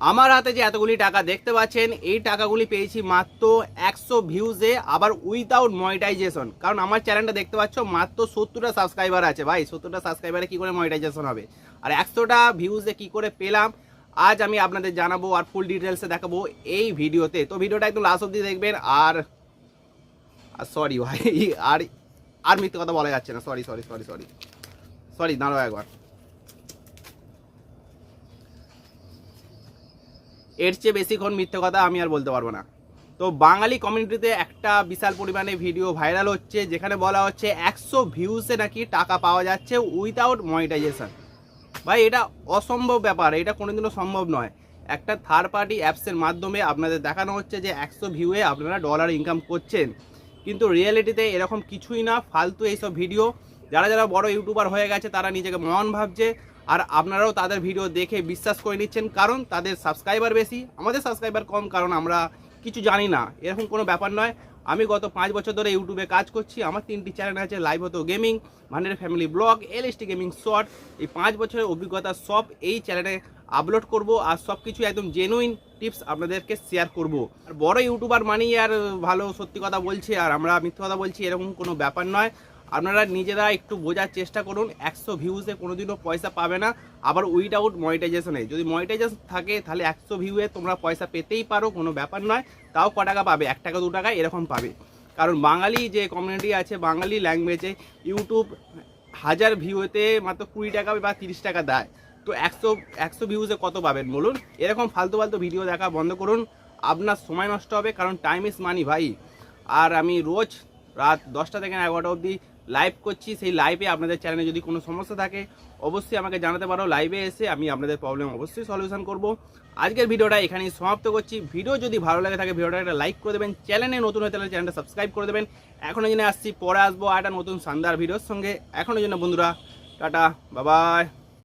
আমার হাতে যে এতগুলি টাকা দেখতে পাচ্ছেন, এই টাকাগুলি পেয়েছি মাত্র একশো ভিউজে, আবার উইদাউট মনিটাইজেশন কারণ আমার চ্যানেলটা দেখতে পাচ্ছ, মাত্র সত্তরটা সাবস্ক্রাইবার আছে। ভাই, সত্তরটা সাবস্ক্রাইবারে কী করে মনিটাইজেশন হবে? আর একশোটা ভিউজে কী করে পেলাম? আজ আমি আপনাদের জানাব আর ফুল ডিটেলসে দেখাবো এই ভিডিওতে। তো ভিডিওটা একদম লাস্ট অব্দি দেখবেন, আর সরি ভাই, আর আর মিথ্যে কথা বলা যাচ্ছে না। Sorry sorry sorry sorry sorry দাঁড়াও একবার। এর চেয়ে বেশিক্ষণ মিথ্যে কথা আমি আর বলতে পারব না। তো বাঙালি কমিউনিটিতে একটা বিশাল পরিমাণে ভিডিও ভাইরাল হচ্ছে, যেখানে বলা হচ্ছে একশো ভিউসে নাকি টাকা পাওয়া যাচ্ছে উইদাউট মনিটাইজেশন ভাই, এটা অসম্ভব ব্যাপার, এটা কোনোদিনও সম্ভব নয়। একটা থার্ড পার্টি অ্যাপসের মাধ্যমে আপনাদের দেখানো হচ্ছে যে একশো ভিউয়ে আপনারা ডলার ইনকাম করছেন। কিন্তু রিয়েলিটিতে এরকম কিছুই না, ফালতু এইসব ভিডিও যারা যারা বড় ইউটিউবার হয়ে গেছে, তারা নিজেকে মহান ভাবছে আর আপনারাও তাদের ভিডিও দেখে বিশ্বাস করে নিচ্ছেন, কারণ তাদের সাবস্ক্রাইবার বেশি, আমাদের সাবস্ক্রাইবার কম, কারণ আমরা কিছু জানি না, এরকম কোনো ব্যাপার নয়। আমি গত পাঁচ বছর ধরে ইউটিউবে কাজ করছি, আমার তিনটি চ্যানেল আছে লাইভ হতো গেমিং ভান্ডের ফ্যামিলি ব্লগ এল গেমিং শর্ট এই পাঁচ বছরের অভিজ্ঞতা সব এই চ্যানেলে আপলোড করব আর সব কিছু একদম জেনুইন টিপস আপনাদেরকে শেয়ার করব। আর বড় ইউটিউবার মানেই আর ভালো সত্যি কথা বলছে, আর আমরা মিথ্যে কথা বলছি, এরকম কোনো ব্যাপার নয়। আপনারা নিজেরা একটু বোঝার চেষ্টা করুন, একশো ভিউজে কোনোদিনও পয়সা পাবে না। আবার উইদাউট মনিটাইজেশনে যদি মনিটাইজেশন থাকে, তাহলে একশো ভিউয়ে তোমরা পয়সা পেতেই পারো, কোনো ব্যাপার নয়। তাও ক টাকা পাবে? এক টাকা, দু টাকা এরকম পাবে। কারণ বাঙালি যে কমিউনিটি আছে, বাঙালি ল্যাঙ্গুয়েজে ইউটিউব হাজার ভিউতে মাত্র কুড়ি টাকা বা তিরিশ টাকা দেয়। তো একশো একশো ভিউজে কত পাবেন বলুন? এরকম ফালতু ফালতু ভিডিও দেখা বন্ধ করুন। আপনার সময় নষ্ট হবে, কারণ টাইম ইজ মানি ভাই। আর আমি রোজ রাত দশটা থেকে এগারোটা অবধি লাইভ করছি, সেই লাইভে আপনাদের চ্যানেলে যদি কোনো সমস্যা থাকে, অবশ্যই আমাকে জানাতে পারো। লাইভে এসে আমি আপনাদের প্রবলেম অবশ্যই সলিউশন করব। আজকের ভিডিওটা এখানেই সমাপ্ত করছি। ভিডিও যদি ভালো লাগে থাকে ভিডিওটা একটা লাইক করে দেবেন। চ্যানেলে নতুন হয়ে তাহলে চ্যানেলটা সাবস্ক্রাইব করে দেবেন। এখনও জন্য আসছি, পরে আসব আর একটা নতুন শানদার ভিডিওর সঙ্গে। এখনও জন্য বন্ধুরা, টাটা বাবাই